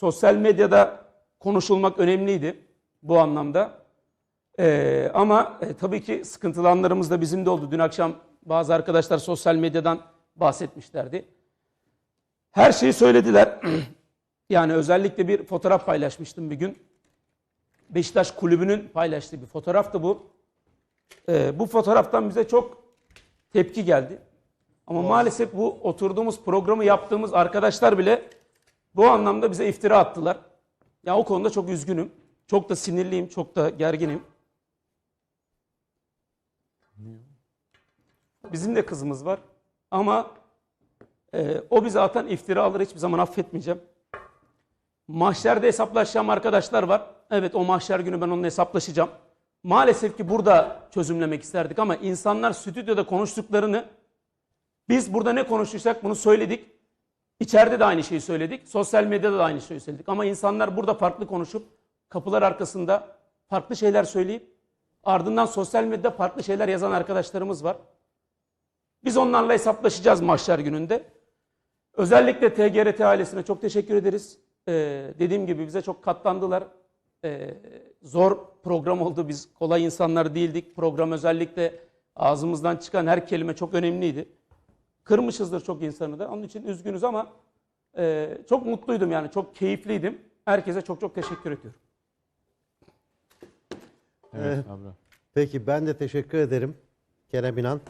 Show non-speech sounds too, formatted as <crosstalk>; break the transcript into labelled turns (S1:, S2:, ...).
S1: sosyal medyada konuşulmak önemliydi bu anlamda. Ee, ama e, tabii ki sıkıntılı anlarımız da bizim de oldu. Dün akşam bazı arkadaşlar sosyal medyadan bahsetmişlerdi. Her şeyi söylediler. <clears throat> yani özellikle bir fotoğraf paylaşmıştım bir gün. Beşiktaş kulübünün paylaştığı bir fotoğraftı bu. Ee, bu fotoğraftan bize çok tepki geldi. Ama maalesef bu oturduğumuz programı yaptığımız arkadaşlar bile bu anlamda bize iftira attılar. Ya o konuda çok üzgünüm. Çok da sinirliyim, çok da gerginim. Bizim de kızımız var. Ama e, o bize atan iftiraları hiçbir zaman affetmeyeceğim. Mahşerde hesaplaşacağım arkadaşlar var. Evet o mahşer günü ben onunla hesaplaşacağım. Maalesef ki burada çözümlemek isterdik ama insanlar stüdyoda konuştuklarını biz burada ne konuştuysak bunu söyledik. İçeride de aynı şeyi söyledik. Sosyal medyada da aynı şeyi söyledik. Ama insanlar burada farklı konuşup kapılar arkasında farklı şeyler söyleyip ardından sosyal medyada farklı şeyler yazan arkadaşlarımız var. Biz onlarla hesaplaşacağız mahşer gününde. Özellikle TGRT ailesine çok teşekkür ederiz. Ee, dediğim gibi bize çok katlandılar. Ee, zor program oldu. Biz kolay insanlar değildik. Program özellikle ağzımızdan çıkan her kelime çok önemliydi. Kırmışızdır çok insanı da. Onun için üzgünüz ama e, çok mutluydum yani. Çok keyifliydim. Herkese çok çok teşekkür ediyorum.
S2: Evet, Peki ben de teşekkür ederim Kerem İnan.